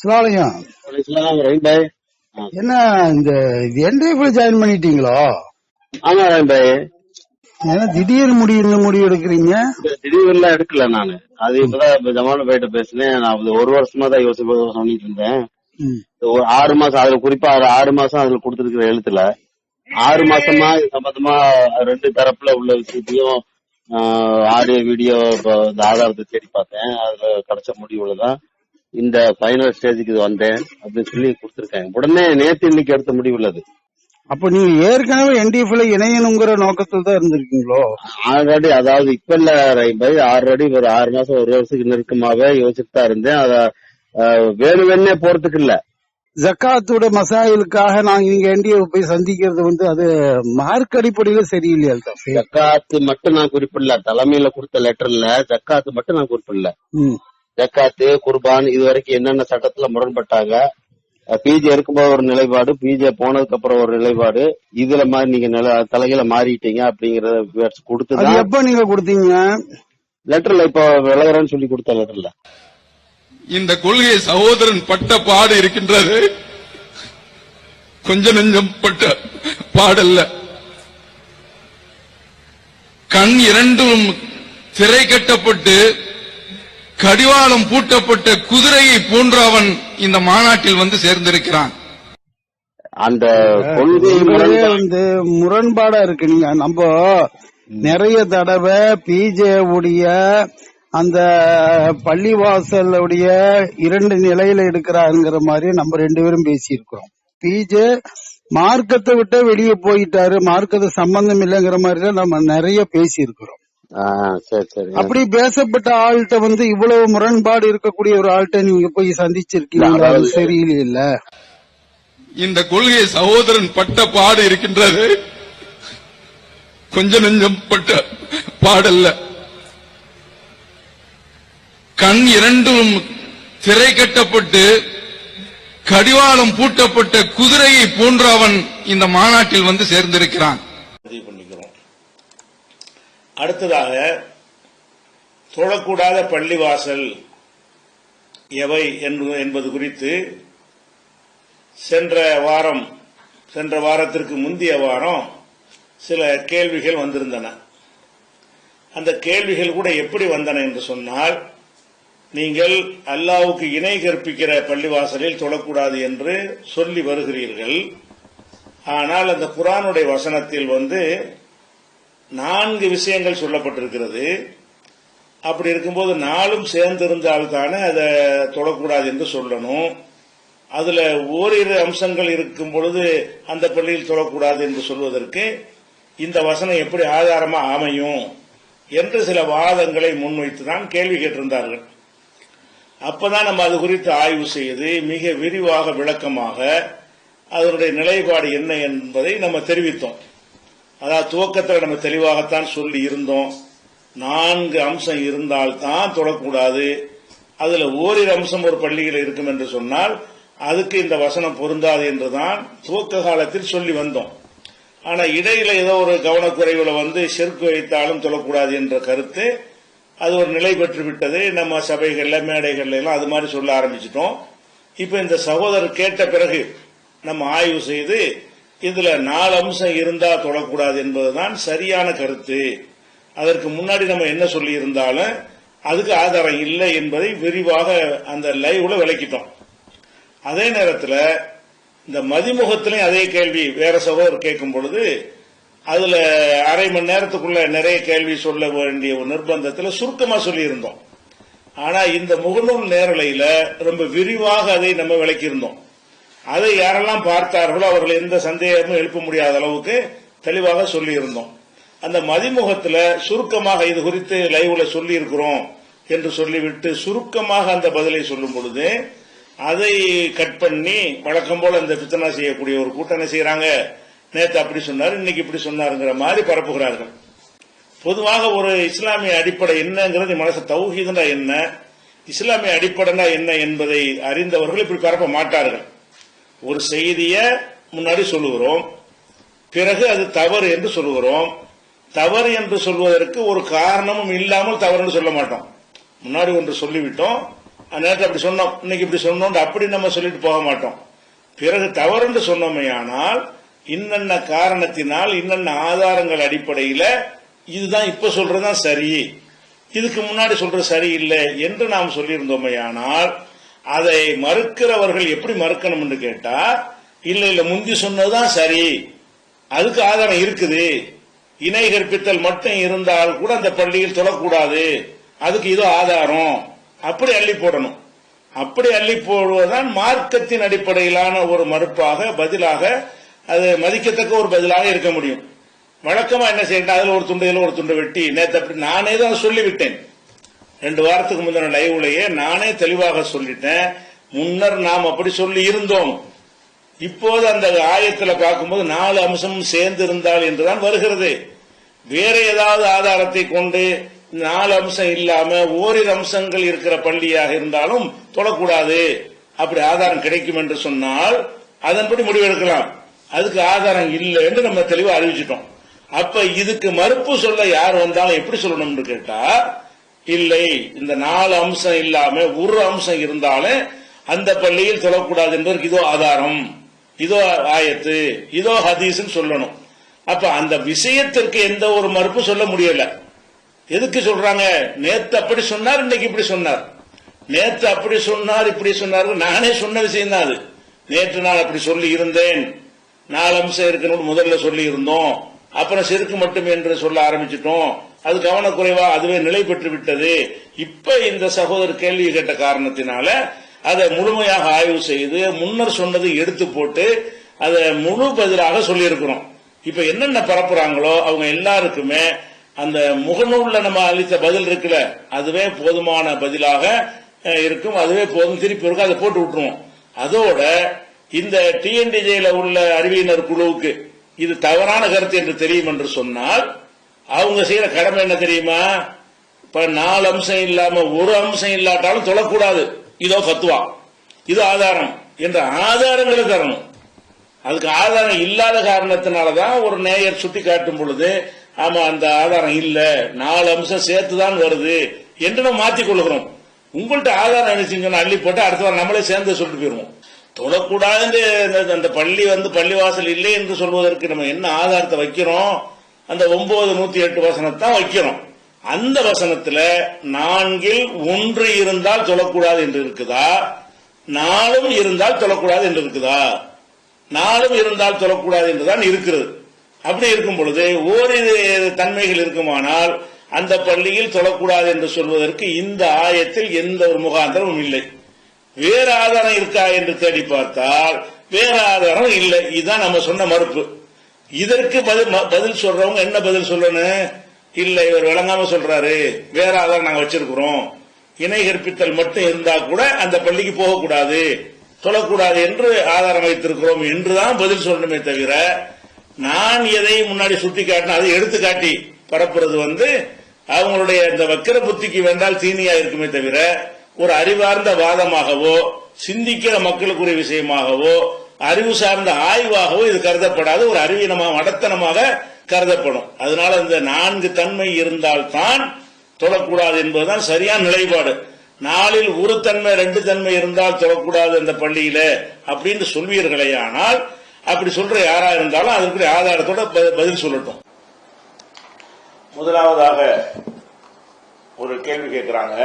சிவாலயம் என்ன இந்த என்டிஎஃப்ல ஜாயின் பண்ணிட்டீங்களோ? ஆமா பாய். ஏன்னா திடீர்னு முடிவு முடிவு எடுக்கிறீங்க? திடீர்லாம் எடுக்கல நானு. அது இப்பதான் இப்ப ஜமால் பாய்ட்ட பேசினேன். நான் ஒரு வருஷமா தான் யோசிச்சு பண்ணிட்டு இருந்தேன். ஒரு ஆறு மாசம் அதுல குறிப்பா ஆறு மாசம் அதுல கொடுத்திருக்கிற எழுத்துல. ஆறு மாசமா இது சம்பந்தமா ரெண்டு தரப்புல உள்ள விஷயத்தையும் ஆடியோ வீடியோ இந்த ஆதாரத்தை தேடி பார்த்தேன். அதுல கிடைச்ச முடிவுல தான் இந்த ஃபைனல் ஸ்டேஜுக்கு இது வந்தேன் அப்படின்னு சொல்லி கொடுத்திருக்காங்க. உடனே நேத்து இன்னைக்கு எடுத்த முடிவு உள்ளது அப்ப நீங்க ஏற்கனவே என்டிஎஃப்ல இணையணுங்கிற நோக்கத்துல தான் இருந்திருக்கீங்களோ? ஆல்ரெடி அதாவது இப்ப இல்ல ரஹீம் ஆல்ரெடி ஒரு ஆறு மாசம் ஒரு வருஷத்துக்கு நெருக்கமாவே யோசிச்சுட்டு தான் இருந்தேன். அத அஹ், வேணுமென்னே போறதுக்கு இல்ல. ஜக்காத்தோட மசாயிலுக்காக நாங்க இங்க என்டிஎஃப் போய் சந்திக்கிறது வந்து அது மார்க் அடிப்படையில சரியில்லையா? ஜக்காத்து மட்டும் நான் குறிப்பிடல. தலைமையில கொடுத்த லெட்டர்ல ஜக்காத்து மட்டும் நான் குறிப்பிடல. ஜக்காத்து குர்பான் இது வரைக்கும் என்னென்ன சட்டத்துல முரண்பட்டாங்க பிஜே இருக்கும்போது ஒரு நிலைப்பாடு பிஜே போனதுக்கு அப்புறம் ஒரு நிலைப்பாடு. இதுல மாதிரி நீங்க நில தலைகளை மாறிட்டீங்க அப்படிங்கறத அது கொடுத்துதான் எப்ப நீங்க கொடுத்தீங்க? லெட்டர்ல இப்ப விலகிறேன்னு சொல்லி கொடுத்த லெட்டர்ல. இந்த கொள்கை சகோதரன் பட்ட பாடு இருக்கின்றது. கொஞ்ச நெஞ்சம் பட்ட பாடல்ல. கண் இரண்டும் திரை கட்டப்பட்டு கடிவாளம் பூட்டப்பட்ட குதிரையை போன்ற அவன் இந்த மாநாட்டில் வந்து சேர்ந்திருக்கிறான். அந்த கொள்கை வந்து முரண்பாடா இருக்கு நீங்க. நம்ம நிறைய தடவை பிஜே உடைய அந்த பள்ளிவாசலுடைய இரண்டு நிலையில எடுக்கிறாருங்கிற மாதிரி நம்ம ரெண்டு பேரும் பேசியிருக்கிறோம். பிஜே மார்க்கத்தை விட்டு வெளியே போயிட்டாரு. மார்க்கத்தை சம்பந்தம் இல்லைங்கிற மாதிரி தான் நம்ம நிறைய பேசியிருக்கிறோம். அப்படி பேசப்பட்ட ஆள்கிட்ட வந்து இவ்வளவு முரண்பாடு இருக்கக்கூடிய ஒரு ஆள்கிட்ட நீங்க போய் சந்திச்சிருக்கீங்க அது சரியில்லையில்ல. இந்த கொள்கை சகோதரன் பட்ட பாடு இருக்கின்றது. கொஞ்ச நெஞ்சம் பட்ட பாடல்ல. கண் இரண்டும் திரை கட்டப்பட்டு கடிவாளம் பூட்டப்பட்ட குதிரையை போன்ற அவன் இந்த மாநாட்டில் வந்து சேர்ந்திருக்கிறான். அடுத்ததாக தொழக்கூடாத பள்ளிவாசல் எவை என்பது என்பது குறித்து சென்ற வாரம் சென்ற வாரத்திற்கு முந்தைய வாரம் சில கேள்விகள் வந்திருந்தன. அந்த கேள்விகள் கூட எப்படி வந்தன என்று சொன்னால் நீங்கள் அல்லாவுக்கு இணை கற்பிக்கிற பள்ளிவாசலில் தொழக்கூடாது என்று சொல்லி வருகிறீர்கள். ஆனால் அந்த குரானுடைய வசனத்தில் வந்து நான்கு விஷயங்கள் சொல்லப்பட்டிருக்கிறது. அப்படி இருக்கும்போது நாளும் சேர்ந்திருந்தால்தானே அதை தொடக்கூடாது என்று சொல்லணும். அதில் ஓரிரு அம்சங்கள் இருக்கும் பொழுது அந்த பள்ளியில் தொடக்கூடாது என்று சொல்வதற்கு இந்த வசனம் எப்படி ஆதாரமாக அமையும் என்று சில வாதங்களை முன்வைத்து தான் கேள்வி கேட்டிருந்தார்கள். அப்பதான் நம்ம அது குறித்து ஆய்வு செய்து மிக விரிவாக விளக்கமாக அதனுடைய நிலைப்பாடு என்ன என்பதை நம்ம தெரிவித்தோம். அதாவது துவக்கத்தில் நம்ம தெளிவாகத்தான் சொல்லி இருந்தோம். நான்கு அம்சம் இருந்தால்தான் தொடக்கூடாது. அதில் ஓரிரு அம்சம் ஒரு பள்ளியில் இருக்கும் என்று சொன்னால் அதுக்கு இந்த வசனம் பொருந்தாது என்றுதான் துவக்க காலத்தில் சொல்லி வந்தோம். ஆனால் இடையில ஏதோ ஒரு கவனக்குறைவுல வந்து செருக்கு வைத்தாலும் தொழக்கூடாது என்ற கருத்து அது ஒரு நிலை பெற்று விட்டது. நம்ம சபைகளில் மேடைகள்ல எல்லாம் அது மாதிரி சொல்ல ஆரம்பிச்சிட்டோம். இப்போ இந்த சகோதரர் கேட்ட பிறகு நம்ம ஆய்வு செய்து இதுல நாலு அம்சம் இருந்தா தொடக்கூடாது என்பதுதான் சரியான கருத்து. அதற்கு முன்னாடி நம்ம என்ன சொல்லி இருந்தாலும் அதுக்கு ஆதாரம் இல்லை என்பதை விரிவாக அந்த லைவ்ல விளக்கிட்டோம். அதே நேரத்தில் இந்த மதிமுகத்திலையும் அதே கேள்வி வேற சகோதரர் கேட்கும் பொழுது அதுல அரை மணி நேரத்துக்குள்ள நிறைய கேள்வி சொல்ல வேண்டிய ஒரு நிர்பந்தத்தில் சுருக்கமா சொல்லியிருந்தோம். ஆனா இந்த முகநூல் நேரலையில ரொம்ப விரிவாக அதை நம்ம விளக்கியிருந்தோம். அதை யாரெல்லாம் பார்த்தார்களோ அவர்கள் எந்த சந்தேகமும் எழுப்ப முடியாத அளவுக்கு தெளிவாக சொல்லியிருந்தோம். அந்த மதிமுகத்தில் சுருக்கமாக இது குறித்து லைவ்ல சொல்லியிருக்கிறோம் என்று சொல்லிவிட்டு சுருக்கமாக அந்த பதிலை சொல்லும் பொழுது அதை கட் பண்ணி வழக்கம் போல இந்த பித்தனா செய்யக்கூடிய ஒரு கூட்டணி செய்யறாங்க. நேத்து அப்படி சொன்னார் இன்னைக்கு இப்படி சொன்னாருங்கிற மாதிரி பரப்புகிறார்கள். பொதுவாக ஒரு இஸ்லாமிய அடிப்படை என்னங்கிறது மனசு தௌஹீதுனா என்ன இஸ்லாமிய அடிப்படைனா என்ன என்பதை அறிந்தவர்கள் இப்படி பரப்ப மாட்டார்கள். ஒரு செய்திய முன்னாடி சொல்லுகிறோம். பிறகு அது தவறு என்று சொல்லுகிறோம். தவறு என்று சொல்வதற்கு ஒரு காரணமும் இல்லாமல் தவறுன்னு சொல்ல மாட்டோம். முன்னாடி ஒன்று சொல்லிவிட்டோம். நேற்று அப்படி சொன்னோம். இன்னைக்கு இப்படி சொன்னோம் அப்படி நம்ம சொல்லிட்டு போக மாட்டோம். பிறகு தவறுன்னு சொன்னோமே ஆனால் இன்னென்ன காரணத்தினால் இன்னென்ன ஆதாரங்கள் அடிப்படையில் இதுதான் இப்ப சொல்றதுதான் சரி. இதுக்கு முன்னாடி சொல்றது சரியில்லை என்று நாம் சொல்லியிருந்தோமே ஆனால் அதை மறுக்கிறவர்கள் எப்படி மறுக்கணும் என்று கேட்டா இல்ல இல்ல முந்தி சொன்னதுதான் சரி. அதுக்கு ஆதாரம் இருக்குது. இணை கற்பித்தல் மட்டும் இருந்தால் கூட அந்த பள்ளியில் தொழக்கூடாது அதுக்கு இதோ ஆதாரம். அப்படி அள்ளி போடணும். அப்படி அள்ளி போடுவதுதான் மார்க்கத்தின் அடிப்படையிலான ஒரு மறுப்பாக பதிலாக அது மதிக்கத்தக்க ஒரு பதிலாக இருக்க முடியும். வழக்கமா என்ன செய்யணும்? அதுல ஒரு துண்டு ஒரு துண்டு வெட்டி நேற்று அப்படி நானே தான் சொல்லிவிட்டேன். ரெண்டு வாரத்துக்கு முந்தின லைவ்லயே நானே தெளிவாக சொல்லிட்டேன். முன்னர் நாம் அப்படி சொல்லி இருந்தோம். இப்போது அந்த ஆயத்தில் பார்க்கும்போது நாலு அம்சமும் சேர்ந்து இருந்தால் என்றுதான் வருகிறது. வேற ஏதாவது ஆதாரத்தை கொண்டு நாலு அம்சம் இல்லாம ஓரிரு அம்சங்கள் இருக்கிற பள்ளியாக இருந்தாலும் தொழக்கூடாது அப்படி ஆதாரம் கிடைக்கும் என்று சொன்னால் அதன்படி முடிவெடுக்கலாம். அதுக்கு ஆதாரம் இல்லை என்று நம்ம தெளிவாக அறிவிச்சிட்டோம். அப்ப இதுக்கு மறுப்பு சொல்ல யார் வந்தாலும் எப்படி சொல்லணும்னு கேட்டா இல்லை. இந்த நாலு அம்சம் இல்லாம ஒரு அம்சம் இருந்தாலும் அந்த பள்ளியில் தொழக்கூடாது என்பதற்கு இதோ ஆதாரம் இதோ ஆயத்து இதோ ஹதீஸ்ன்னு சொல்லணும். அப்ப அந்த விஷயத்திற்கு எந்த ஒரு மறுப்பும் சொல்ல முடியல. எதுக்கு சொல்றாங்க? நேத்து அப்படி சொன்னார் இன்னைக்கு இப்படி சொன்னார். நேத்து அப்படி சொன்னார் இப்படி சொன்னார். நானே சொன்ன விஷயம் தான் அது. நேற்று நான் அப்படி சொல்லி இருந்தேன். நாலு அம்சம் இருக்கணும்னு முதல்ல சொல்லி இருந்தோம். அப்புறம் செருக்கு மட்டும் என்று சொல்ல ஆரம்பிச்சிட்டோம். அது கவனக்குறைவா அதுவே நிலை பெற்று விட்டது இப்ப இந்த சகோதரர் கேள்வி கேட்ட காரணத்தினால அதை முழுமையாக ஆய்வு செய்து முன்னர் சொன்னதை எடுத்து போட்டு அதை முழு பதிலாக சொல்லியிருக்கிறோம். இப்ப என்னென்ன பரப்புறாங்களோ அவங்க எல்லாருக்குமே அந்த முகநூல்ல நம்ம அளித்த பதில் இருக்குல்ல அதுவே போதுமான பதிலாக இருக்கும். அதுவே போதும். திருப்பி இருக்கும் அதை போட்டு விட்டுருவோம். அதோட இந்த டிஎன்டிஜேல உள்ள அறிவியினர் குழுவுக்கு இது தவறான கருத்து என்று தெரியும் என்று சொன்னால் அவங்க செய்யற கடமை என்ன தெரியுமா? இப்ப நாலு அம்சம் இல்லாம ஒரு அம்சம் இல்லாட்டாலும் தொழக்கூடாது. இதோ பத்துவா இது ஆதாரம். என்ற ஆதாரங்களை தரணும். அதுக்கு ஆதாரம் இல்லாத காரணத்தினாலதான் ஒரு நேயர் சுட்டி காட்டும் பொழுது ஆமா அந்த ஆதாரம் இல்ல. நாலு அம்சம் சேர்த்துதான் வருது என்று நம்ம மாத்திக் கொள்கிறோம். உங்கள்ட்ட ஆதாரம் நினைச்சீங்கன்னா அள்ளி போட்டு அடுத்த வாரம் நம்மளே சேர்ந்து சொல்லிட்டு போயிருவோம். தொழக்கூடாது இந்த- அந்த பள்ளி வந்து பள்ளிவாசல் இல்லை என்று சொல்வதற்கு நம்ம என்ன ஆதாரத்தை வைக்கிறோம்? அந்த ஒன்பது நூத்தி எட்டு வசனத்தான் வைக்கிறோம் அந்த வசனத்துல நான்கில் ஒன்று இருந்தால் தொழக்கூடாது என்று இருக்குதா? நாளும் இருந்தால் தொழக்கூடாது என்று இருக்குதா? நாளும் இருந்தால் தொழக்கூடாது என்றுதான் இருக்கிறது. அப்படி இருக்கும் பொழுது ஓரிரு தன்மைகள் இருக்குமானால் அந்த பள்ளியில் சொல்லக்கூடாது என்று சொல்வதற்கு இந்த ஆயத்தில் எந்த ஒரு முகாந்திரமும் இல்லை. வேற ஆதாரம் இருக்கா என்று தேடி பார்த்தால் வேற ஆதாரம் இல்லை. இதுதான் நம்ம சொன்ன மறுப்பு. இதற்கு பதில் ம- பதில் சொல்றவங்க என்ன பதில் சொல்லணும்? இல்ல இவர் விளங்காம சொல்றாரு. வேற ஆதாரம் நாங்க வச்சிருக்கிறோம். இணை கற்பித்தல் மட்டும் இருந்தா கூட அந்த பள்ளிக்கு போகக்கூடாது. சொல்லக்கூடாது என்று ஆதாரம் வைத்திருக்கிறோம் என்றுதான் பதில் சொல்லணுமே தவிர நான் எதை முன்னாடி சுட்டி காட்டின அதை எடுத்து காட்டி பரப்புறது வந்து அவங்களுடைய இந்த வக்கிர புத்திக்கு வேண்டால் தீனியா இருக்குமே தவிர ஒரு அறிவார்ந்த வாதமாகவோ சிந்திக்கிற மக்களுக்குரிய விஷயமாகவோ அறிவு சார்ந்த ஆய்வாகவும் இது கருதப்படாது. ஒரு அறிவீனமாக மடத்தனமாக கருதப்படும். அதனால இந்த நான்கு தன்மை இருந்தால்தான் தொழக்கூடாது என்பதுதான் சரியான நிலைப்பாடு. நாளில் ஒரு தன்மை ரெண்டு தன்மை இருந்தால் தொழக்கூடாது அந்த பள்ளியில அப்படின்னு சொல்வீர்களே ஆனால் அப்படி சொல்ற யாரா இருந்தாலும் அதற்குரிய ஆதாரத்தோட பதில் சொல்லட்டும். முதலாவதாக ஒரு கேள்வி கேட்கிறாங்க.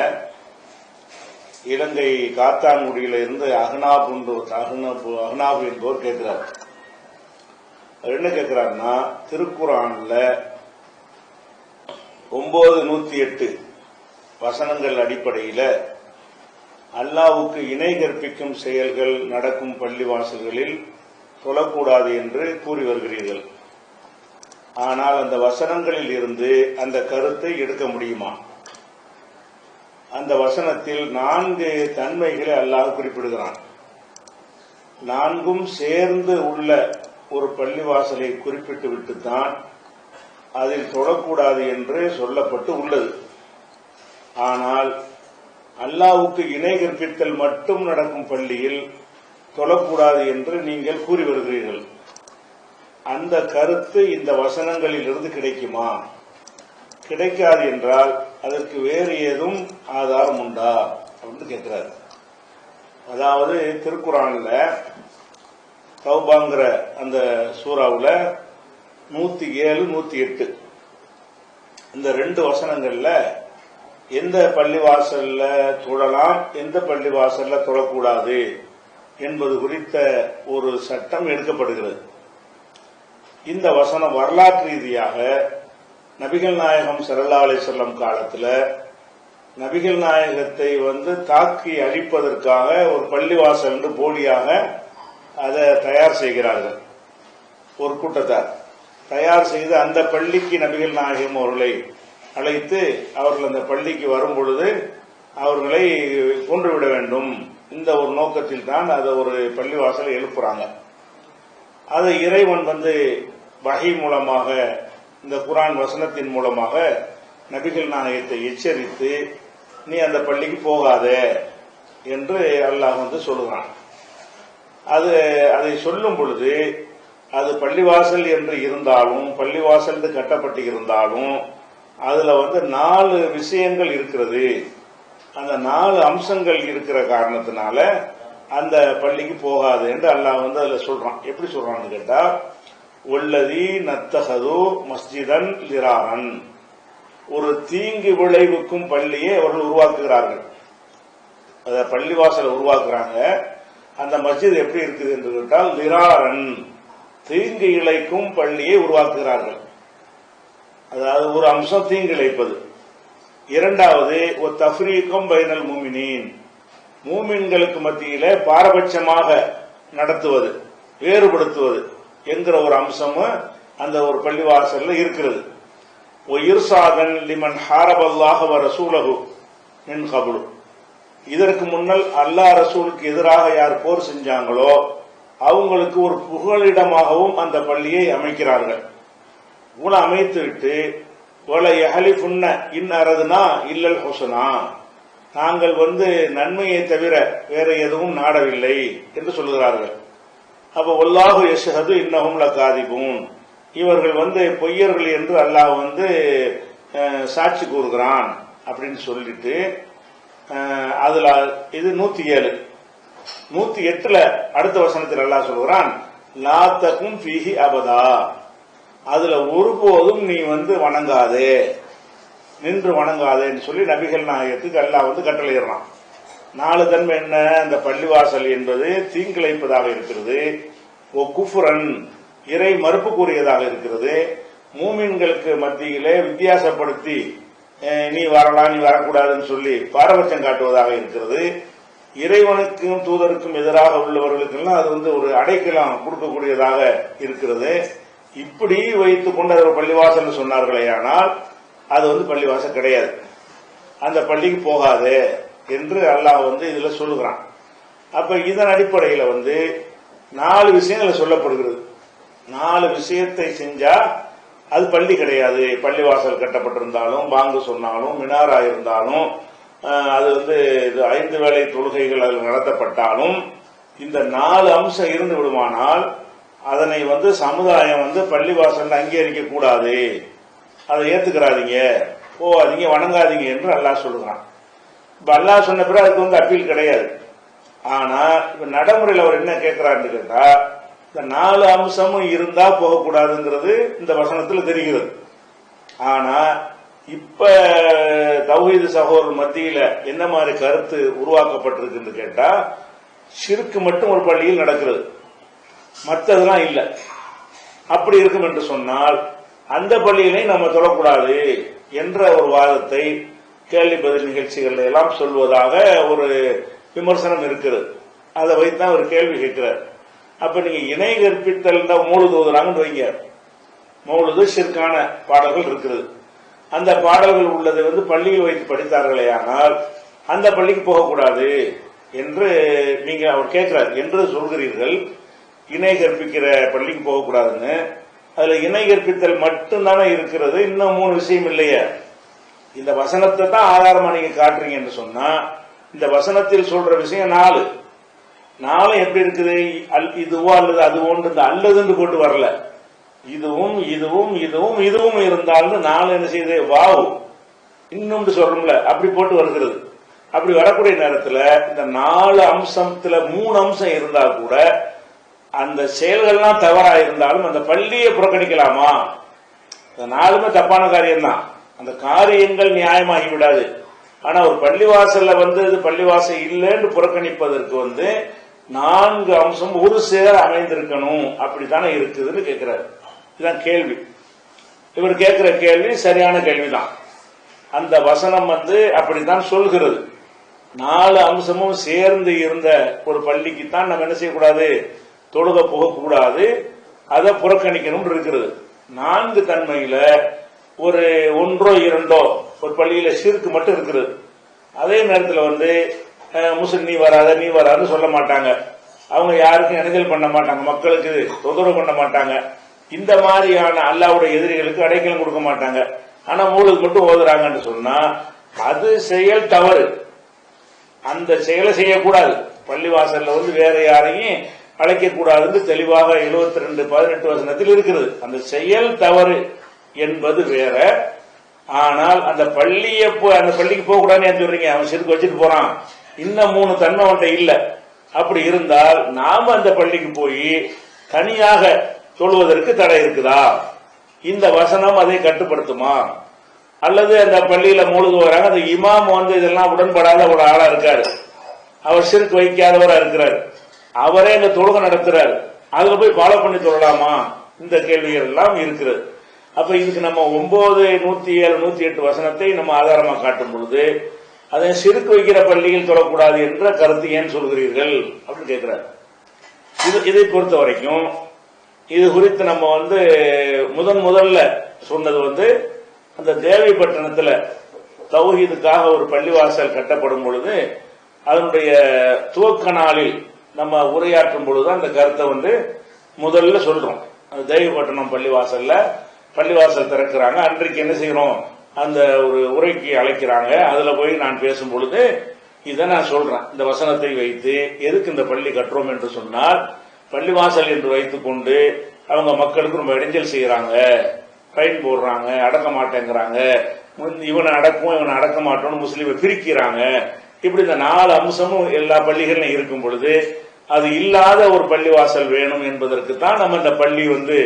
இலங்கை காத்தான்குடியில இருந்து அகனாப் என்பவர் அகனாப் என்பவர் கேட்கிறார். என்ன கேட்கிறாருன்னா திருக்குறான்ல ஒன்பது நூத்தி எட்டு வசனங்கள் அடிப்படையில அல்லாவுக்கு இணை கற்பிக்கும் செயல்கள் நடக்கும் பள்ளிவாசல்களில் தொழக்கூடாது என்று கூறி வருகிறீர்கள். ஆனால் அந்த வசனங்களில் இருந்து அந்த கருத்தை எடுக்க முடியுமா? அந்த வசனத்தில் நான்கு தன்மைகளை அல்லாஹ் குறிப்பிடுகிறான். நான்கும் சேர்ந்து உள்ள ஒரு பள்ளிவாசலை குறிப்பிட்டு விட்டுத்தான் அதில் தொடக்கூடாது என்று சொல்லப்பட்டு உள்ளது. ஆனால் அல்லாவுக்கு இணை கற்பித்தல் மட்டும் நடக்கும் பள்ளியில் தொழக்கூடாது என்று நீங்கள் கூறி வருகிறீர்கள். அந்த கருத்து இந்த வசனங்களில் இருந்து கிடைக்குமா? கிடைக்காது என்றால் அதற்கு வேறு ஏதும் ஆதாரம் உண்டா? அப்படின்னு கேட்கிறாரு. அதாவது திருக்குறானில் தௌபாங்கிற அந்த சூறாவில் நூற்றி ஏழு நூற்றி எட்டு. இந்த ரெண்டு வசனங்களில் எந்த பள்ளிவாசலில் தொழலாம் எந்த பள்ளிவாசலில் தொழக்கூடாது என்பது குறித்த ஒரு சட்டம் எடுக்கப்படுகிறது. இந்த வசனம் வரலாற்று ரீதியாக நபிகள் நாயகம் ஸல்லல்லாஹு செல்லும் காலத்தில் காலத்துல நபிகள் நாயகத்தை வந்து தாக்கி அழிப்பதற்காக ஒரு பள்ளிவாசல் என்று போலியாக அதை தயார் செய்கிறார்கள். ஒரு கூட்டத்தார் தயார் செய்து அந்த பள்ளிக்கு நபிகள் நாயகம் அவர்களை அழைத்து அவர்கள் அந்த பள்ளிக்கு வரும் பொழுது அவர்களை கொன்றுவிட வேண்டும். இந்த ஒரு நோக்கத்தில் தான் அதை ஒரு பள்ளிவாசலை எழுப்புறாங்க. அதை இறைவன் வந்து வகை மூலமாக இந்த குரான் வசனத்தின் மூலமாக நபிகள் நாணயத்தை எச்சரித்து நீ அந்த பள்ளிக்கு போகாத என்று அல்லாஹ் வந்து சொல்லுகிறான். அது அதை சொல்லும் பொழுது அது பள்ளிவாசல் என்று இருந்தாலும் பள்ளிவாசல் கட்டப்பட்டு இருந்தாலும் அதுல வந்து நாலு விஷயங்கள் இருக்கிறது. அந்த நாலு அம்சங்கள் இருக்கிற காரணத்தினால அந்த பள்ளிக்கு போகாது என்று அல்லாஹ் வந்து அதுல சொல்றான். எப்படி சொல்றான்னு கேட்டா உள்ளதி நத்தகதோ மஸ்ஜிதன் லிராரன் ஒரு தீங்கு விளைவுக்கும் பள்ளியை அவர்கள் உருவாக்குகிறார்கள். அத பள்ளிவாசலை உருவாக்குறாங்க. அந்த மஸ்ஜித் எப்படி இருக்குது என்று கேட்டால் லிராரன் தீங்கு இழைக்கும் பள்ளியை உருவாக்குகிறார்கள். அதாவது ஒரு அம்சம் தீங்கு இழைப்பது. இரண்டாவது ஒரு தஃப்ரீக்கம் பைனல் மூமினின். மூமின்களுக்கு மத்தியில பாரபட்சமாக நடத்துவது வேறுபடுத்துவது. என்கிற ஒரு அம்சமும் அந்த ஒரு பள்ளிவாசல்ல இருக்கிறது. இர்சாதன் லிமன் ஹாரபல்லாக ரசூலகு ரசூலஹு மின் கபுலு. இதற்கு முன்னல் அல்லாஹ் ரசூலுக்கு எதிராக யார் போர் செஞ்சாங்களோ அவங்களுக்கு ஒரு புகலிடமாகவும் அந்த பள்ளியை அமைக்கிறார்கள். உன அமைத்துவிட்டு ஒல எஹலி புண்ண அரதுனா இல்லல் ஹொசனா நாங்கள் வந்து நன்மையை தவிர வேற எதுவும் நாடவில்லை என்று சொல்லுகிறார்கள். அப்ப ஒல்லாஹு யஷ்ஹது இன்னஹும் லகாதிபூன். இவர்கள் வந்து பொய்யர்கள் என்று அல்லாஹ் வந்து சாட்சி கூறுகிறான் அப்படின்னு சொல்லிட்டு அதில் அதுல இது நூத்தி ஏழு நூத்தி எட்டுல அடுத்த வசனத்தில் அல்லாஹ் சொல்கிறான் லா தகும் ஃபீஹி அபதா. அதுல ஒருபோதும் நீ வந்து வணங்காதே. நின்று வணங்காதேன்னு சொல்லி நபிகள் நாயகத்துக்கு அல்லாஹ் வந்து கட்டளையிடுறான். நாலு தன்மை என்ன? அந்த பள்ளிவாசல் என்பது தீங்கிழைப்பதாக இருக்கிறது. ஓ குஃபுரன் இறை மறுப்பு கூறியதாக இருக்கிறது. மூமின்களுக்கு மத்தியிலே வித்தியாசப்படுத்தி நீ வரலாம் நீ வரக்கூடாதுன்னு சொல்லி பாரபட்சம் காட்டுவதாக இருக்கிறது. இறைவனுக்கும் தூதருக்கும் எதிராக உள்ளவர்களுக்கெல்லாம் அது வந்து ஒரு அடைக்கலம் கொடுக்கக்கூடியதாக இருக்கிறது. இப்படி வைத்துக் கொண்டு அது ஒரு பள்ளிவாசல் சொன்னார்களே ஆனால் அது வந்து பள்ளிவாசல் கிடையாது. அந்த பள்ளிக்கு போகாது. என்று அல்லாஹ் வந்து இதில் சொல்லுகிறான். அப்போ இதன் அடிப்படையில் வந்து நாலு விஷயங்கள் சொல்லப்படுகிறது. நாலு விஷயத்தை செஞ்சால் அது பள்ளி கிடையாது. பள்ளிவாசல் கட்டப்பட்டிருந்தாலும் பாங்கு சொன்னாலும் மினாரா இருந்தாலும் அது வந்து இது ஐந்து வேளை தொழுகைகள் அதில் நடத்தப்பட்டாலும் இந்த நாலு அம்சம் இருந்து விடுமானால் அதனை வந்து சமுதாயம் வந்து பள்ளிவாசல் அங்கீகரிக்க கூடாது. அதை ஏத்துக்கிறாதீங்க. போகாதீங்க வணங்காதீங்க என்று அல்லாஹ் சொல்லுகிறான். இப்போ அல்லாஹ் சொன்ன பிறகு அதுக்கு வந்து அப்பீல் கிடையாது. ஆனா இப்ப நடைமுறையில் அவர் என்ன கேட்கிறாருன்னு கேட்டா இந்த நாலு அம்சமும் இருந்தா போகக்கூடாதுங்கிறது இந்த வசனத்துல தெரிகிறது. ஆனா இப்ப தௌஹீது சகோதரர் மத்தியில என்ன மாதிரி கருத்து உருவாக்கப்பட்டிருக்குன்னு கேட்டா சிறுக்கு மட்டும் ஒரு பள்ளியில் நடக்கிறது. மற்றதெல்லாம் இல்லை. அப்படி இருக்கும் என்று சொன்னால் அந்த பள்ளியிலையும் நம்ம தொடக்கூடாது என்ற ஒரு வாதத்தை கேள்வி பதில் நிகழ்ச்சிகள் எல்லாம் சொல்வதாக ஒரு விமர்சனம் இருக்கிறது அதை வைத்து தான் ஒரு கேள்வி கேட்கிறார். அப்ப நீங்க இணை கற்பித்தல் மூழுது ஓதுறாங்கன்னு வைங்க. மௌலுது சிற்கான பாடல்கள் இருக்கிறது அந்த பாடல்கள் உள்ளதை வந்து பள்ளியில் வைத்து படித்தார்களே ஆனால் அந்த பள்ளிக்கு போகக்கூடாது என்று நீங்க அவர் கேட்கிறார். என்று சொல்கிறீர்கள் இணை கற்பிக்கிற பள்ளிக்கு போகக்கூடாதுன்னு. அதுல இணை கற்பித்தல் மட்டும்தானே இருக்கிறது இன்னும் மூணு விஷயம் இல்லையே. இந்த வசனத்தை தான் ஆதாரமா நீங்க காட்டுறீங்க என்று சொன்னா இந்த வசனத்தில் சொல்ற விஷயம் நாலு. நாலு எப்படி இருக்குது? அல் இதுவோ அல்லது அதுவோன்னு இந்த அல்லதுன்னு போட்டு வரல. இதுவும் இதுவும் இதுவும் இதுவும் இருந்தாலும் நாலு என்ன செய்யுது? வாவ். இன்னும் சொல்றோம்ல அப்படி போட்டு வருகிறது. அப்படி வரக்கூடிய நேரத்தில் இந்த நாலு அம்சத்துல மூணு அம்சம் இருந்தா கூட அந்த செயல்கள்லாம் தவறா இருந்தாலும் அந்த பள்ளியை புறக்கணிக்கலாமா? இந்த நாலுமே தப்பான காரியம்தான். அந்த காரியங்கள் நியாயமாகி விடாது ஆனா ஒரு பள்ளிவாசல்ல வந்து இது பள்ளிவாசல் இல்லைன்னு புறக்கணிப்பதற்கு வந்து நான்கு அம்சம் ஒரு சேர அமைந்திருக்கணும். அப்படித்தானே இருக்குதுன்னு கேட்கிறாரு இதுதான் கேள்வி. இவர் கேட்கிற கேள்வி சரியான கேள்விதான். அந்த வசனம் வந்து அப்படித்தான் சொல்கிறது. நாலு அம்சமும் சேர்ந்து இருந்த ஒரு பள்ளிக்கு தான் நம்ம என்ன செய்யக்கூடாது? தொழுக போகக்கூடாது. அதை புறக்கணிக்கணும் இருக்கிறது. நான்கு தன்மையில ஒரு ஒன்றோ இரண்டோ ஒரு பள்ளியில் சீருக்கு மட்டும் இருக்கிறது அதே நேரத்தில் வந்து முஸ்லிம் நீ வராத நீ வராதுன்னு சொல்ல மாட்டாங்க. அவங்க யாருக்கும் இணைதல் பண்ண மாட்டாங்க. மக்களுக்கு தொந்தரவு பண்ண மாட்டாங்க. இந்த மாதிரியான அல்லாவுடைய எதிரிகளுக்கு அடைக்கலம் கொடுக்க மாட்டாங்க. ஆனா மூலுக்கு மட்டும் ஓதுறாங்கன்னு சொன்னா அது செயல் தவறு. அந்த செயலை செய்யக்கூடாது. பள்ளிவாசல்ல வந்து வேற யாரையும் அழைக்க கூடாதுன்னு தெளிவாக 72 ரெண்டு பதினெட்டு வசனத்தில் இருக்கிறது அந்த செயல் தவறு. என்பது வேற. ஆனால் அந்த பள்ளியை போ- அந்த பள்ளிக்கு போக கூடாதுன்னு சொல்றீங்க? அவன் சிறுக்கு வச்சுட்டு போறான். இன்னும் மூணு தன்மை அவன்கிட்ட இல்லை. அப்படி இருந்தால் நாம அந்த பள்ளிக்கு போய் தனியாக தொழுவதற்கு தடை இருக்குதா? இந்த வசனம் அதை கட்டுப்படுத்துமா? அல்லது அந்த பள்ளியில மூழ்கு வராங்க அந்த இமாம் வந்து இதெல்லாம் உடன்படாத ஒரு ஆளா இருக்காரு. அவர் சிறுக்கு வைக்காதவரா இருக்கிறார். அவரே இந்த தொழுகை நடத்துறாரு. அதுல போய் ஃபாலோ பண்ணி தொழலாமா இந்த கேள்விகள் எல்லாம் இருக்கிறது. அப்ப இதுக்கு நம்ம ஒன்பது நூத்தி ஏழு நூத்தி எட்டு வசனத்தை நம்ம ஆதாரமா காட்டும் பொழுது அதை சிறுக்கு வைக்கிற பள்ளியில் தொடக்கூடாது என்ற கருத்து ஏன் சொல்கிறீர்கள் அப்படின்னு கேட்கிறார். இது இதை பொறுத்த வரைக்கும் இது குறித்து நம்ம வந்து முதன் முதல்ல சொன்னது வந்து அந்த தேவிப்பட்டினத்துல தௌஹீதுக்காக ஒரு பள்ளிவாசல் கட்டப்படும் பொழுது அதனுடைய துவக்க நாளில் நம்ம உரையாற்றும் பொழுது அந்த கருத்தை வந்து முதல்ல சொல்றோம். அந்த தேவிப்பட்டினம் பள்ளிவாசல்ல பள்ளிவாசல் திறக்கிறாங்க. அன்றைக்கு என்ன செய்யறோம்? அந்த ஒரு உரைக்கு அழைக்கிறாங்க. அதுல போய் நான் பேசும் பொழுது இதை நான் சொல்றேன். இந்த வசனத்தை வைத்து எதுக்கு இந்த பள்ளி கட்டுறோம் என்று சொன்னால் பள்ளிவாசல் என்று வைத்துக் கொண்டு அவங்க மக்களுக்கு ரொம்ப இடைஞ்சல் செய்யறாங்க. ஃபைன் போடுறாங்க அடக்க மாட்டேங்கிறாங்க. இவனை அடக்கும் இவனை அடக்க மாட்டோம்னு முஸ்லீமை பிரிக்கிறாங்க. இப்படி இந்த நாலு அம்சமும் எல்லா பள்ளிகளிலும் இருக்கும் பொழுது அது இல்லாத ஒரு பள்ளிவாசல் வேணும் என்பதற்கு தான் நம்ம இந்த பள்ளி வந்து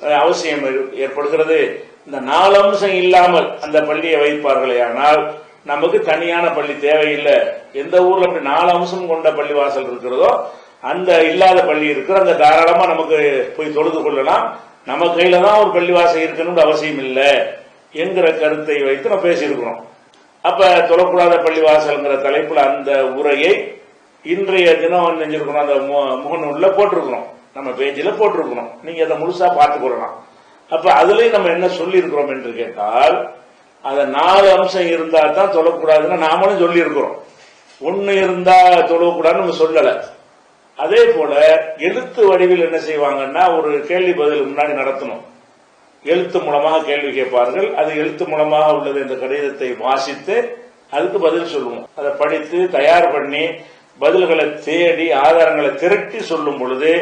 அவசியம் ஏற்படுகிறது. இந்த நாலு அம்சம் இல்லாமல் அந்த பள்ளியை வைப்பார்களே ஆனால் நமக்கு தனியான பள்ளி தேவையில்லை. எந்த ஊர்ல அப்படி நாலு அம்சம் கொண்ட பள்ளிவாசல் இருக்கிறதோ அந்த இல்லாத பள்ளி இருக்கிற அந்த தாராளமா நமக்கு போய் தொழுது கொள்ளலாம். நம்ம கையில தான் ஒரு பள்ளிவாசல் இருக்கணும்னு அவசியம் இல்லை என்கிற கருத்தை வைத்து நம்ம பேசியிருக்கிறோம். அப்ப தொழக்கூடாத பள்ளிவாசல்ங்கிற தலைப்புல அந்த உரையை இன்றைய தினம் நெஞ்சிருக்கிறோம் அந்த மு- முகநூல்ல போட்டிருக்கிறோம். நம்ம பேஜில் போட்டிருக்கணும். நீங்க அதை முழுசா பார்த்து கொள்ளலாம். அப்ப அதுலயும் நம்ம என்ன சொல்லியிருக்கிறோம் என்று கேட்டால் அந்த நாலு அம்சம் இருந்தா தான் தொழக்கூடாதுன்னு நாமளும் சொல்லியிருக்கிறோம். ஒன்று இருந்தால் இருந்தா தொழக்கூடாதுன்னு நம்ம சொல்லலை. அதே போல எழுத்து வடிவில் என்ன செய்வாங்கன்னா ஒரு கேள்வி பதில் முன்னாடி நடத்தணும். எழுத்து மூலமாக கேள்வி கேட்பார்கள். அது எழுத்து மூலமாக உள்ளது என்ற கடிதத்தை வாசித்து அதுக்கு பதில் சொல்லுவோம். அதை படித்து தயார் பண்ணி பதில்களை தேடி ஆதாரங்களை திரட்டி சொல்லும் பொழுது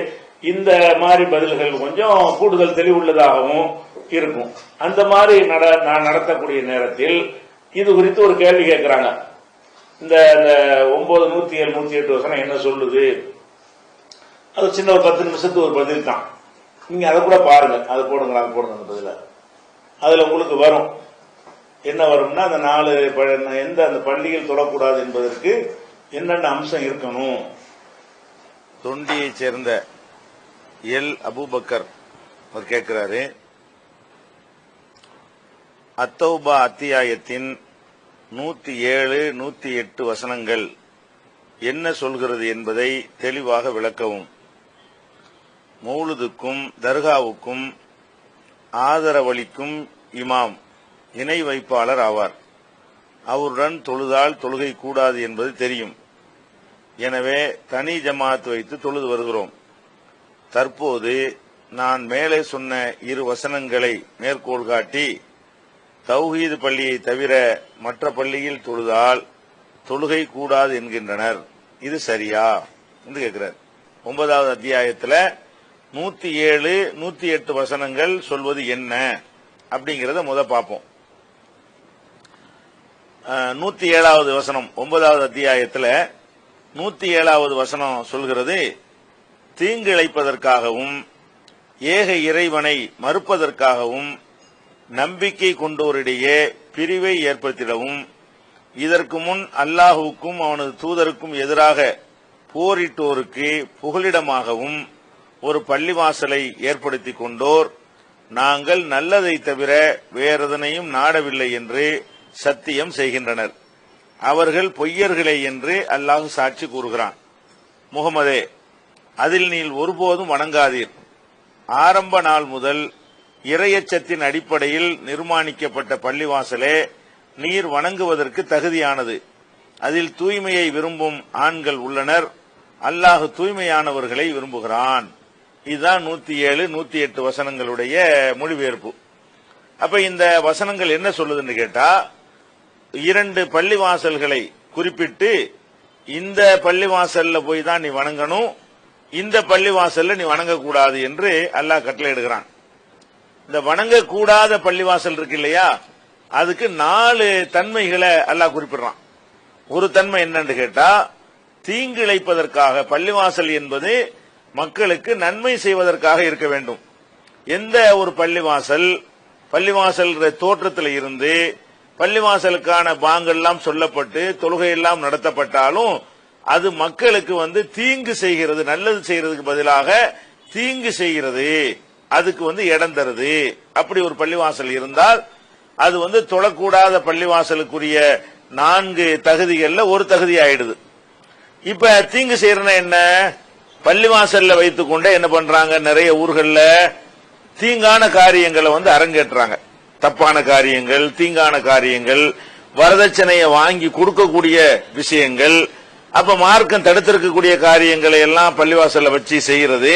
இந்த மாதிரி பதில்கள் கொஞ்சம் கூடுதல் தெளிவுள்ளதாகவும் இருக்கும். அந்த மாதிரி நட நான் நடத்தக்கூடிய நேரத்தில் இது குறித்து ஒரு கேள்வி கேட்கிறாங்க. இந்த இந்த ஒன்பது நூத்தி ஏழு நூத்தி எட்டு வசனம் என்ன சொல்லுது? அது சின்ன ஒரு பத்து நிமிஷத்துக்கு ஒரு பதில் தான். நீங்க அதை கூட பாருங்க. அதை போடுங்க அதை போடுங்க அந்த பதில. அதுல உங்களுக்கு வரும். என்ன வரும்னா அந்த நாலு ப- எந்த அந்த பள்ளியில் தொடக்கூடாது என்பதற்கு என்னென்ன அம்சம் இருக்கணும்? தொண்டியை சேர்ந்த எல் அபூபக்கர் அவர் கேட்கிறாரு. அத்தௌபா அத்தியாயத்தின் நூத்தி ஏழு நூத்தி எட்டு வசனங்கள் என்ன சொல்கிறது என்பதை தெளிவாக விளக்கவும். மௌலுதுக்கும் தர்காவுக்கும் ஆதரவளிக்கும் இமாம் இணை வைப்பாளர் ஆவார். அவருடன் தொழுதால் தொழுகை கூடாது என்பது தெரியும். எனவே தனி ஜமாத் வைத்து தொழுது வருகிறோம். தற்போது நான் மேலே சொன்ன இரு வசனங்களை மேற்கோள் காட்டி தௌஹீது பள்ளியை தவிர மற்ற பள்ளியில் தொழுதால் தொழுகை கூடாது என்கின்றனர். இது சரியா? என்று கேட்கிறார். ஒன்பதாவது அத்தியாயத்தில் நூத்தி ஏழு நூத்தி எட்டு வசனங்கள் சொல்வது என்ன? அப்படிங்கறத முத பார்ப்போம். நூத்தி ஏழாவது வசனம் ஒன்பதாவது அத்தியாயத்தில் நூத்தி ஏழாவது வசனம் சொல்கிறது தீங்கிழைப்பதற்காகவும் ஏக இறைவனை மறுப்பதற்காகவும் நம்பிக்கை கொண்டோரிடையே பிரிவை ஏற்படுத்திடவும் இதற்கு முன் அல்லாஹுவுக்கும் அவனது தூதருக்கும் எதிராக போரிட்டோருக்கு புகலிடமாகவும் ஒரு பள்ளிவாசலை ஏற்படுத்திக் கொண்டோர். நாங்கள் நல்லதை தவிர வேறெதனையும் நாடவில்லை என்று சத்தியம் செய்கின்றனர். அவர்கள் பொய்யர்களே என்று அல்லாஹ் சாட்சி கூறுகிறான். முகமதே அதில் நீ ஒருபோதும் வணங்காதீர். ஆரம்ப நாள் முதல் இரையச்சத்தின் அடிப்படையில் நிர்மாணிக்கப்பட்ட பள்ளிவாசலே நீர் வணங்குவதற்கு தகுதியானது. அதில் தூய்மையை விரும்பும் ஆண்கள் உள்ளனர். அல்லாஹ் தூய்மையானவர்களை விரும்புகிறான். இதுதான் நூத்தி ஏழு நூத்தி எட்டு வசனங்களுடைய மொழிபெயர்ப்பு. அப்ப இந்த வசனங்கள் என்ன சொல்லுதுன்னு கேட்டா இரண்டு பள்ளிவாசல்களை குறிப்பிட்டு இந்த பள்ளிவாசல்ல போய் தான் நீ வணங்கணும் இந்த பள்ளிவாசல்ல நீ வணங்கக்கூடாது என்று அல்லாஹ் கட்டளையிடுகிறான். இந்த வணங்கக்கூடாத பள்ளிவாசல் இருக்கு இல்லையா? அதுக்கு நாலு தன்மைகளை அல்லாஹ் குறிப்பிடுறான். ஒரு தன்மை என்னன்னு கேட்டா தீங்கிழைப்பதற்காக பள்ளிவாசல் என்பது மக்களுக்கு நன்மை செய்வதற்காக இருக்க வேண்டும். எந்த ஒரு பள்ளிவாசல் பள்ளிவாசல் தோற்றத்தில் இருந்து பள்ளிவாசலுக்கான பாங்கெல்லாம் சொல்லப்பட்டு தொழுகையெல்லாம் நடத்தப்பட்டாலும் அது மக்களுக்கு வந்து தீங்கு செய்கிறது நல்லது செய்யறதுக்கு பதிலாக தீங்கு செய்கிறது. அதுக்கு வந்து இடம் தருது. அப்படி ஒரு பள்ளிவாசல் இருந்தால் அது வந்து தொழக்கூடாத பள்ளிவாசலுக்குரிய நான்கு தகுதிகள்ல ஒரு தகுதி ஆயிடுது. இப்ப தீங்கு செய்யறனா என்ன? பள்ளிவாசல்ல வைத்துக்கொண்டே என்ன பண்றாங்க? நிறைய ஊர்கள்ல தீங்கான காரியங்களை வந்து அரங்கேற்றாங்க தப்பான காரியங்கள் தீங்கான காரியங்கள் வரதட்சணையை வாங்கி கொடுக்கக்கூடிய விஷயங்கள் அப்ப மார்க்கம் தடுத்திருக்கக்கூடிய காரியங்களை எல்லாம் பள்ளிவாசல்ல வச்சு செய்யறது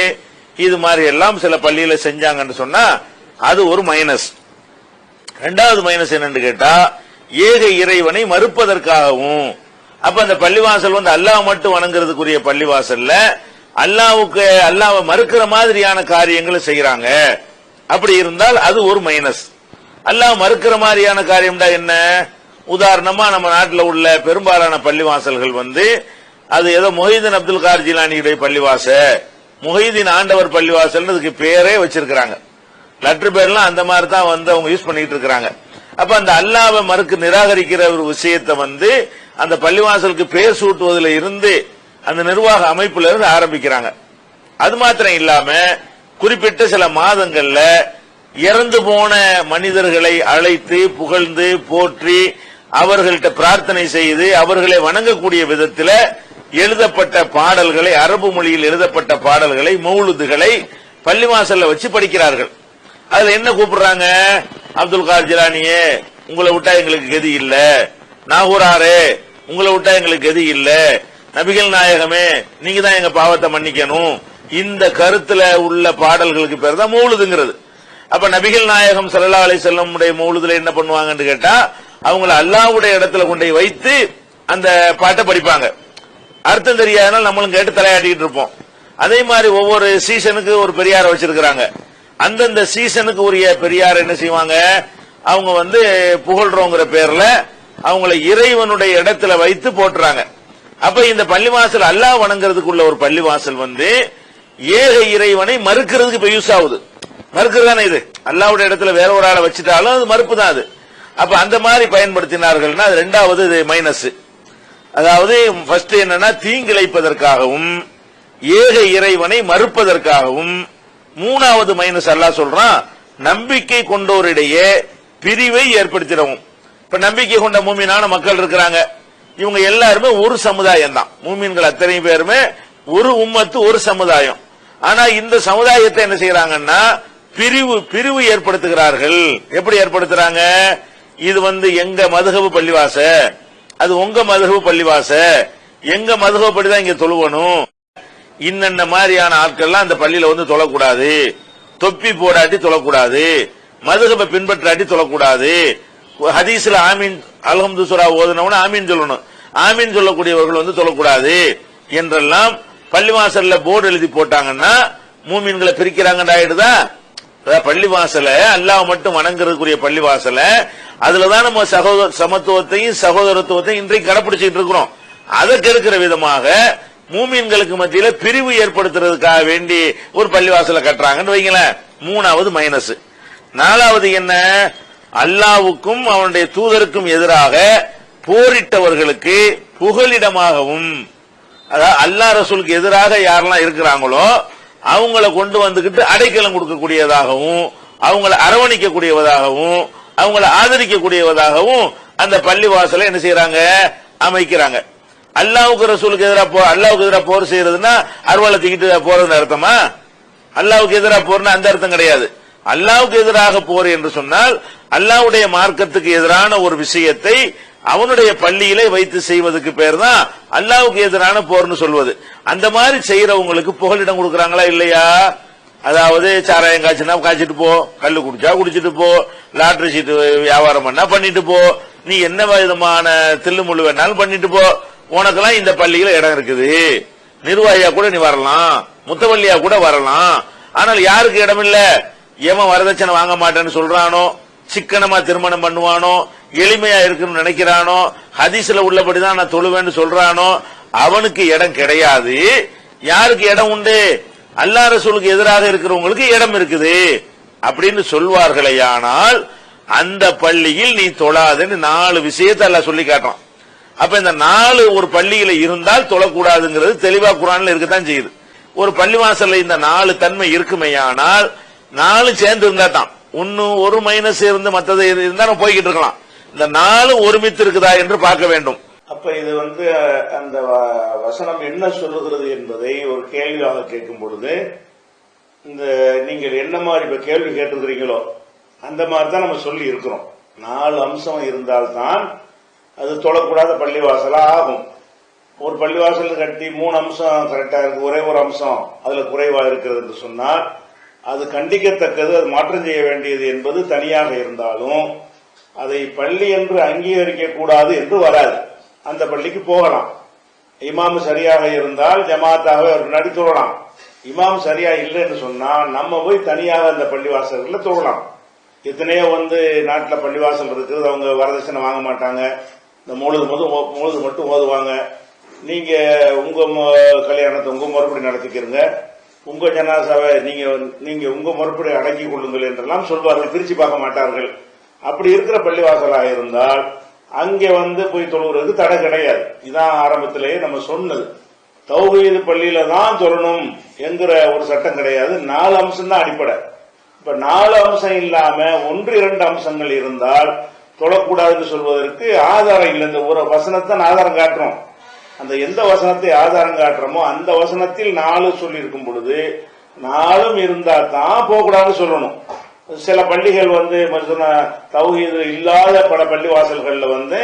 இது மாதிரி எல்லாம் சில பள்ளியில செஞ்சாங்கன்னு சொன்னா அது ஒரு மைனஸ் ரெண்டாவது மைனஸ் என்னன்னு கேட்டா ஏக இறைவனை மறுப்பதற்காகவும் அப்ப அந்த பள்ளிவாசல் வந்து அல்லாஹ் மட்டும் வணங்குறதுக்குரிய பள்ளிவாசல்ல அல்லாவுக்கு அல்லாவை மறுக்கிற மாதிரியான காரியங்களை செய்யறாங்க அப்படி இருந்தால் அது ஒரு மைனஸ் அல்லாஹ் மறுக்கிற மாதிரியான காரியம்டா என்ன? உதாரணமா நம்ம நாட்டில் உள்ள பெரும்பாலான பள்ளிவாசல்கள் வந்து அது ஏதோ மொஹிதீன் அப்துல் கார் ஜிலானியுடைய பள்ளிவாச முஹிதீன் ஆண்டவர் பள்ளிவாசல் அதுக்கு பேரே வச்சிருக்கிறாங்க. லெட்டர் பேர்லாம் அந்த மாதிரி தான் வந்து அவங்க யூஸ் பண்ணிட்டு இருக்கிறாங்க. அப்ப அந்த அல்லாவை மறுக்கு நிராகரிக்கிற ஒரு விஷயத்தை வந்து அந்த பள்ளிவாசலுக்கு பேர் சூட்டுவதில் இருந்து அந்த நிர்வாக அமைப்புல இருந்து ஆரம்பிக்கிறாங்க. அது மாத்திரம் இல்லாம குறிப்பிட்ட சில மாதங்கள்ல இறந்து போன மனிதர்களை அழைத்து புகழ்ந்து போற்றி அவர்கள்ட்ட பிரார்த்தனை செய்து அவர்களை வணங்கக்கூடிய விதத்தில் எழுதப்பட்ட பாடல்களை அரபு மொழியில் எழுதப்பட்ட பாடல்களை மௌலுதுகளை பள்ளிவாசல்ல வச்சு படிக்கிறார்கள். அதுல என்ன கூப்பிடுறாங்க? அப்துல் கார் ஜிலானியே உங்களை விட்டா எங்களுக்கு கதி இல்ல. நாகூராரே உங்களை விட்டா எங்களுக்கு கதி இல்ல. நபிகள் நாயகமே நீங்க தான் எங்க பாவத்தை மன்னிக்கணும். இந்த கருத்துல உள்ள பாடல்களுக்கு பேர் தான் மௌலுதுங்கிறது அப்ப நபிகள் நாயகம் சல்லா அலி செல்லமுடைய மௌலுதுல என்ன பண்ணுவாங்கன்னு கேட்டா அவங்கள அல்லாவுடைய இடத்துல கொண்டு போய் வைத்து அந்த பாட்டை படிப்பாங்க. அர்த்தம் தெரியாதனால நம்மளும் கேட்டு தலையாட்டிக்கிட்டு இருப்போம். அதே மாதிரி ஒவ்வொரு சீசனுக்கு ஒரு பெரியார வச்சிருக்கிறாங்க. அந்தந்த சீசனுக்கு உரிய பெரியார் என்ன செய்வாங்க? அவங்க வந்து புகழ்றோங்கிற பேர்ல அவங்கள இறைவனுடைய இடத்துல வைத்து போட்டுறாங்க அப்ப இந்த பள்ளிவாசல் அல்லாஹ் வணங்குறதுக்குள்ள ஒரு பள்ளிவாசல் வந்து ஏக இறைவனை மறுக்கிறதுக்கு இப்ப யூஸ் ஆகுது. மறுக்கிறது தானே இது? அல்லாவுடைய இடத்துல வேற ஒரு ஆளை வச்சுட்டாலும் அது மறுப்பு தான் அது. அப்ப அந்த மாதிரி பயன்படுத்தினார்கள்னா அது ரெண்டாவது இது மைனஸ் அதாவது ஃபர்ஸ்ட் என்னன்னா தீங்கிழைப்பதற்காகவும் ஏக இறைவனை மறுப்பதற்காகவும் மூணாவது மைனஸ் அல்லாஹ் சொல்றான் நம்பிக்கை கொண்டோரிடையே பிரிவை ஏற்படுத்திடவும். இப்ப நம்பிக்கை கொண்ட மூமினான மக்கள் இருக்கிறாங்க. இவங்க எல்லாருமே ஒரு சமுதாயம் தான் மூமின்கள் அத்தனை பேருமே ஒரு உம்மத்து ஒரு சமுதாயம். ஆனா இந்த சமுதாயத்தை என்ன செய்யறாங்கன்னா பிரிவு பிரிவு ஏற்படுத்துகிறார்கள். எப்படி ஏற்படுத்துறாங்க? இது வந்து எங்க மதுகவு பள்ளிவாச? அது உங்க மதுகவு பள்ளிவாச. எங்க மதுகபு தான் இங்க தொழுவணும். இன்னென்ன மாதிரியான ஆட்கள்லாம் அந்த பள்ளியில வந்து தொழக்கூடாது. தொப்பி போடாட்டி தொழக்கூடாது. மதுகபை பின்பற்றாட்டி தொழக்கூடாது. ஹதீஸ்ல ஆமீன் அல்ஹம்து சுரா ஓதுனவன ஆமீன் சொல்லணும். ஆமீன் சொல்லக்கூடியவர்கள் வந்து தொழக்கூடாது என்றெல்லாம் பள்ளிவாசல்ல போர்டு எழுதி போட்டாங்கன்னா மூமீன்களை பிரிக்கிறாங்கன்னு பள்ளி அதாவது அல்லாஹ் மட்டும் வணங்குறதுக்குரிய பள்ளிவாசல அதுலதான் நம்ம சகோதர சமத்துவத்தையும் சகோதரத்துவத்தையும் இன்றைக்கு கடைபிடிச்சிட்டு இருக்கிறோம். அதை கெடுக்கிற விதமாக மூமியன்களுக்கு மத்தியில பிரிவு ஏற்படுத்துறதுக்காக வேண்டி ஒரு பள்ளிவாசல கட்டுறாங்கன்னு வைங்களேன். மூணாவது மைனஸ் நாலாவது என்ன? அல்லாவுக்கும் அவனுடைய தூதருக்கும் எதிராக போரிட்டவர்களுக்கு புகலிடமாகவும் அதாவது அல்லா ரசூலுக்கு எதிராக யாரெல்லாம் இருக்கிறாங்களோ அவங்கள கொண்டு வந்துகிட்டு அடைக்கலம் கொடுக்கக்கூடியதாகவும் அவங்கள அரவணைக்கக்கூடியவதாகவும் அவங்கள ஆதரிக்கக்கூடியவதாகவும் அந்த பள்ளிவாசலை என்ன செய்யறாங்க அமைக்கிறாங்க. அல்லாவுக்கு ரசூலுக்கு எதிராக போ அல்லாவுக்கு எதிராக போர் செய்யறதுன்னா அருவாளை தூக்கிட்டு போறதுன்னு அர்த்தமா? அல்லாவுக்கு எதிராக போர்னா அந்த அர்த்தம் கிடையாது. அல்லாவுக்கு எதிராக போர் என்று சொன்னால் அல்லாவுடைய மார்க்கத்துக்கு எதிரான ஒரு விஷயத்தை அவனுடைய பள்ளியிலே வைத்து செய்வதற்கு பேர் தான் அல்லாவுக்கு எதிரான போர்னு சொல்வது. அந்த மாதிரி செய்யறவங்களுக்கு புகலிடம் கொடுக்கறாங்களா இல்லையா? அதாவது சாராயம் காய்ச்சினா காய்ச்சிட்டு போ கல்லு குடிச்சா குடிச்சிட்டு போ லாட்டரி சீட்டு வியாபாரம் பண்ணா பண்ணிட்டு போ நீ என்ன விதமான தில்லுமுள்ளு வேணாலும் பண்ணிட்டு போ. உனக்கெல்லாம் இந்த பள்ளியில இடம் இருக்குது. நிர்வாகியா கூட நீ வரலாம். முத்தவள்ளியா கூட வரலாம். ஆனால் யாருக்கு இடம் இல்ல எவன் வரதட்சணை வாங்க மாட்டேன்னு சொல்றானோ? சிக்கனமா திருமணம் பண்ணுவானோ? எளிமையா இருக்குன்னு நினைக்கிறானோ ஹதீஸ்ல உள்ளபடிதான் நான் தொழுவேன்னு சொல்றானோ அவனுக்கு இடம் கிடையாது. யாருக்கு இடம் உண்டு? அல்லா ரசூலுக்கு எதிராக இருக்கிறவங்களுக்கு இடம் இருக்குது. அப்படின்னு சொல்வார்களேயானால் அந்த பள்ளியில் நீ தொழாதுன்னு நாலு விஷயத்தை அல்ல சொல்லி காட்டுறான். அப்ப இந்த நாலு ஒரு பள்ளியில இருந்தால் தொழக்கூடாதுங்கிறது தெளிவா குரான்ல இருக்கத்தான் செய்யுது. ஒரு பள்ளிவாசல்ல இந்த நாலு தன்மை இருக்குமேயானால் நாலு சேர்ந்து இருந்தா தான் ஒன்னு ஒரு மைனஸ் இருந்து மத்தது இருந்தா நம்ம போய்கிட்டு இருக்கலாம். இந்த நாளும் ஒருமித்து இருக்குதா என்று பார்க்க வேண்டும். அப்ப இது வந்து அந்த வ- வசனம் என்ன சொல்லுகிறது என்பதை ஒரு கேள்வியாக கேட்கும் பொழுது இந்த நீங்கள் என்ன மாதிரி இப்ப கேள்வி கேட்டிருக்கிறீங்களோ அந்த மாதிரி தான் நம்ம சொல்லி இருக்கிறோம். நாலு அம்சம் இருந்தால்தான் அது தொழக்கூடாத பள்ளிவாசலா ஆகும். ஒரு பள்ளிவாசல் கட்டி மூணு அம்சம் கரெக்டா இருக்கு ஒரே ஒரு அம்சம் அதுல குறைவா இருக்கிறது என்று சொன்னால் அது கண்டிக்கத்தக்கது அது மாற்றம் செய்ய வேண்டியது என்பது தனியாக இருந்தாலும் அதை பள்ளி என்று அங்கீகரிக்க கூடாது என்று வராது. அந்த பள்ளிக்கு போகலாம். இமாம் சரியாக இருந்தால் ஜமாத்தாக அவர் முன்னாடி தொழலாம். இமாம் சரியா இல்லை என்று சொன்னால் நம்ம போய் தனியாக அந்த பள்ளிவாசல்களை தொழலாம். எத்தனையோ வந்து நாட்டில் பள்ளிவாசல் இருக்குது. அவங்க வரதட்சணை வாங்க மாட்டாங்க. இந்த மூழுது மட்டும் ஓ- மூழுது மட்டும் ஓதுவாங்க நீங்க உங்க கல்யாணத்தை உங்க முறைப்படி நடத்திக்கிறங்க. உங்க ஜனாசாவை நீங்க நீங்க உங்க முறைப்படி அடக்கி கொள்ளுங்கள் என்றெல்லாம் சொல்வார்கள். பிரிச்சு பார்க்க மாட்டார்கள். அப்படி இருக்கிற பள்ளிவாசலாக இருந்தால் அங்கே வந்து போய் தொழுகிறது தடை கிடையாது. இதான் ஆரம்பத்திலேயே நம்ம சொன்னது. தௌஹீது பள்ளியில தான் தொழணும் என்கிற ஒரு சட்டம் கிடையாது. நாலு அம்சம் தான் அடிப்படை. இப்ப நாலு அம்சம் இல்லாம ஒன்று இரண்டு அம்சங்கள் இருந்தால் தொழக்கூடாதுன்னு சொல்வதற்கு ஆதாரம் இல்லை. இந்த ஒரு வசனத்தை நான் ஆதாரம் காட்டுறோம். அந்த எந்த வசனத்தை ஆதாரம் காட்டுறோமோ அந்த வசனத்தில் நாலு சொல்லி இருக்கும் பொழுது நாலும் இருந்தா தான் போகக்கூடாதுன்னு சொல்லணும். சில பள்ளிகள் வந்து சொன்ன தௌஹீது இல்லாத பல பள்ளிவாசல்கள்ல வந்து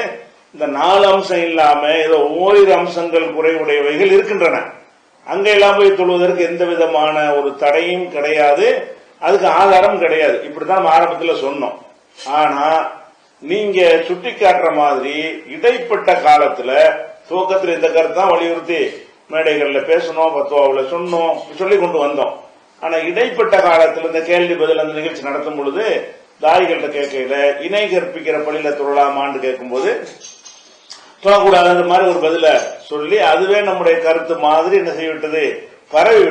இந்த நாலு அம்சம் இல்லாம ஏதோ ஓரிரு அம்சங்கள் குறைவுடையவைகள் இருக்கின்றன. அங்க எல்லாம் போய் தொழுவதற்கு எந்த விதமான ஒரு தடையும் கிடையாது. அதுக்கு ஆதாரம் கிடையாது. இப்படிதான் ஆரம்பத்தில் சொன்னோம். ஆனா நீங்க சுட்டி காட்டுற மாதிரி இடைப்பட்ட காலத்துல துவக்கத்தில் இந்த கருத்து தான் வலியுறுத்தி மேடைகள்ல பேசணும் பத்துவாவில் சொன்னோம் சொல்லி கொண்டு வந்தோம். ஆனா இடைப்பட்ட காலத்துல இந்த கேள்வி பதில் அந்த நிகழ்ச்சி நடத்தும் பொழுது தாய்கள்கிட்ட கேட்கையில இணை கற்பிக்கிற பள்ளியில தொழலாமான்னு கேட்கும்போது தொழக்கூடாதுன்ற மாதிரி ஒரு பதில சொல்லி அதுவே நம்முடைய கருத்து மாதிரி என்ன செய்யவிட்டது பரவி